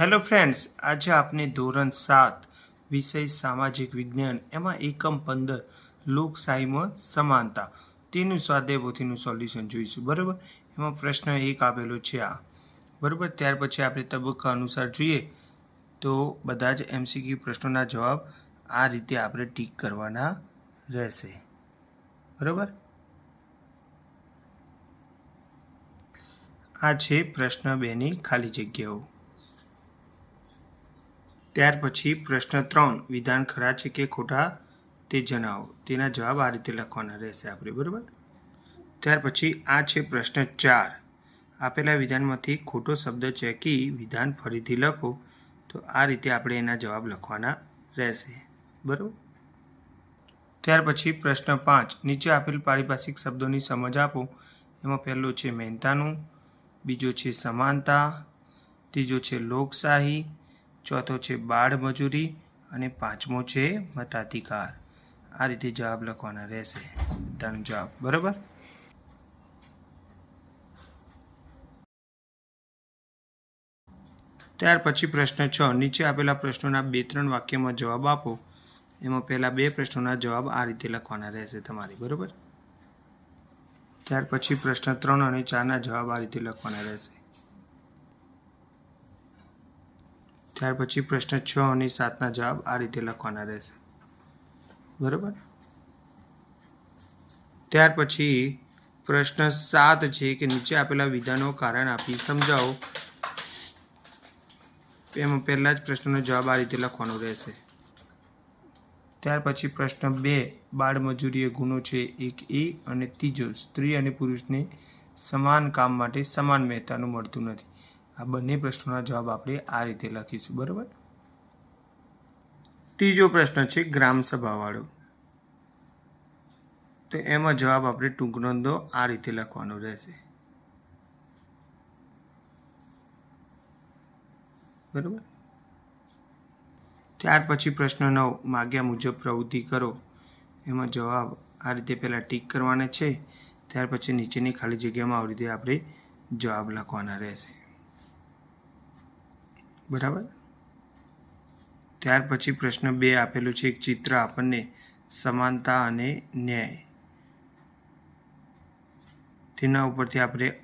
Hello friends આજે આપણે ધોરણ સાત વિષય સામાજિક વિજ્ઞાન એમાં એકમ પંદર લોકશાહીમાં સમાનતા તેનું સ્વાધ્યાય પોથીનું સોલ્યુશન જોઈશું, બરાબર? એમાં પ્રશ્ન એક આપેલો છે આ. બરાબર? ત્યાર પછી આપણે તબક્કા અનુસાર જોઈએ તો બધા જ એમસીક્યુ પ્રશ્નોના જવાબ આ રીતે આપણે ટીક કરવાના રહેશે. બરાબર? આ છે પ્રશ્ન બેની ખાલી જગ્યાઓ. ત્યાર પછી પ્રશ્ન ત્રણ, વિધાન ખરા છે કે ખોટા તે જણાવો. તેના જવાબ આ રીતે લખવાના રહેશે આપણે, બરાબર? ત્યાર પછી આ છે પ્રશ્ન ચાર. આપેલા વિધાનમાંથી ખોટો શબ્દ ચેકી વિધાન ફરીથી લખો, તો આ રીતે આપણે એના જવાબ લખવાના રહેશે. બરાબર? ત્યાર પછી પ્રશ્ન પાંચ. નીચે આપેલ પારિભાષિક શબ્દોની સમજ આપો. એમાં પહેલો છે મહેનતાનું, બીજો છે સમાનતા, ત્રીજો છે લોકશાહી ચોથો છે બાળ મજૂરી અને પાંચમો છે મતાધિકાર. આ રીતે જવાબ લખવાના રહેશે. બધાનો જવાબ. બરાબર? ત્યાર પછી પ્રશ્ન છ. નીચે આપેલા પ્રશ્નોના બે ત્રણ વાક્યમાં જવાબ આપો. એમાં પહેલા બે પ્રશ્નોના જવાબ આ રીતે લખવાના રહેશે તમારી. બરાબર? ત્યાર પછી પ્રશ્ન ત્રણ અને ચારના જવાબ આ રીતે લખવાના રહેશે. ત્યાર પછી પ્રશ્ન છ અને સાતના જવાબ આ રીતે લખવાના રહેશે. બરાબર? ત્યાર પછી પ્રશ્ન સાત છે કે નીચે આપેલા વિધાનો કારણ આપી સમજાવો. એમાં પહેલાં જ પ્રશ્નનો જવાબ આ રીતે લખવાનો રહેશે. ત્યાર પછી પ્રશ્ન બે બાળમજૂરી એ ગુનો છે એક એ અને ત્રીજો સ્ત્રી અને પુરુષને સમાન કામ માટે સમાન મહેતાનું મળતું નથી. આ બંને પ્રશ્નોના જવાબ આપણે આ રીતે લખીશું, બરાબર? ત્રીજો પ્રશ્ન છે ગ્રામસભાવાળો તો એમાં જવાબ આપણે ટૂંકનો દો આ રીતે લખવાનો રહેશે. બરાબર? ત્યાર પછી પ્રશ્ન નવ, માગ્યા મુજબ પ્રવૃત્તિ કરો. એમાં જવાબ આ રીતે પહેલાં ટીક કરવાના છે. ત્યાર પછી નીચેની ખાલી જગ્યામાં આવી રીતે આપણે જવાબ લખવાના રહેશે. બરાબર? ત્યાર પછી પ્રશ્ન બે આપેલું છે, એક ચિત્ર આપણને સમાનતા અને ન્યાય. તેના ઉપરથી આપણે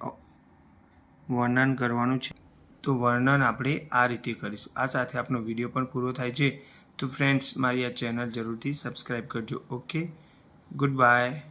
વર્ણન કરવાનું છે. તો વર્ણન આપણે આ રીતે કરીશું. આ સાથે આપણો વીડિયો પણ પૂરો થાય છે. તો ફ્રેન્ડ્સ મારી આ ચેનલ જરૂરથી સબસ્ક્રાઈબ કરજો. Okay good bye